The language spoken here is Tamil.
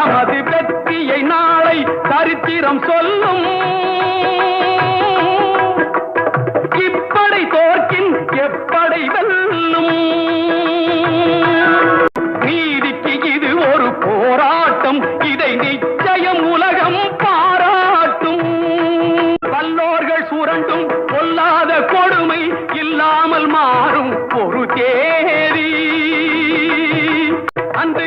நமது வெற்றியை நாளை சரித்திரம் சொல்லும். இப்படை தோற்கின் எப்படை வெல்லும். நீதிக்கு இது ஒரு போராட்டம் இதை நிச்சயம் உலகம் பாராட்டும். வல்லோர்கள் சுரண்டும் கொல்லாத கொடுமை இல்லாமல் மாறும் ஒரு தேதி. அன்று